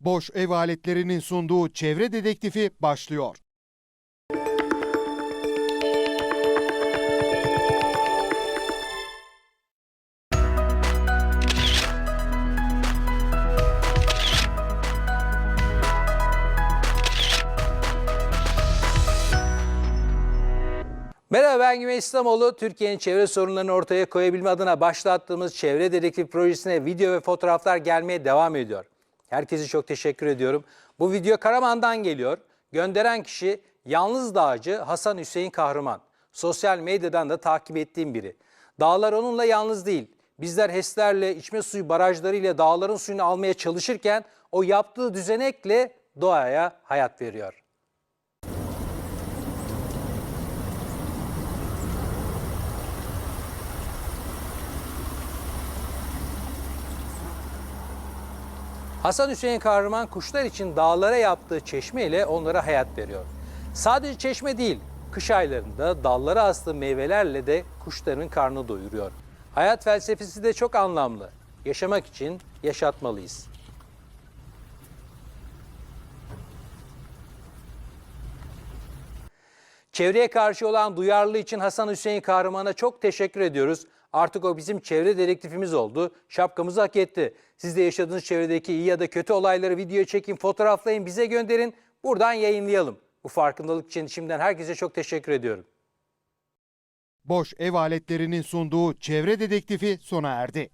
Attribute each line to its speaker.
Speaker 1: Boş ev aletlerinin sunduğu çevre dedektifi başlıyor.
Speaker 2: Merhaba ben Güven İslamoğlu. Türkiye'nin çevre sorunlarını ortaya koyabilme adına başlattığımız Çevre Dedektif projesine video ve fotoğraflar gelmeye devam ediyor. Herkese çok teşekkür ediyorum. Bu video Karaman'dan geliyor. Gönderen kişi Yalnız Dağcı Hasan Hüseyin Kahraman. Sosyal medyadan da takip ettiğim biri. Dağlar onunla yalnız değil. Bizler HES'lerle, içme suyu barajlarıyla dağların suyunu almaya çalışırken o yaptığı düzenekle doğaya hayat veriyor. Hasan Hüseyin Kahraman kuşlar için dağlara yaptığı çeşme ile onlara hayat veriyor. Sadece çeşme değil, kış aylarında dallara astığı meyvelerle de kuşların karnını doyuruyor. Hayat felsefesi de çok anlamlı. Yaşamak için yaşatmalıyız. Çevreye karşı olan duyarlılığı için Hasan Hüseyin Kahraman'a çok teşekkür ediyoruz. Artık o bizim çevre dedektifimiz oldu. Şapkamızı hak etti. Siz de yaşadığınız çevredeki iyi ya da kötü olayları videoya çekin, fotoğraflayın, bize gönderin. Buradan yayınlayalım. Bu farkındalık için şimdiden herkese çok teşekkür ediyorum.
Speaker 1: Boş ev aletlerinin sunduğu çevre dedektifi sona erdi.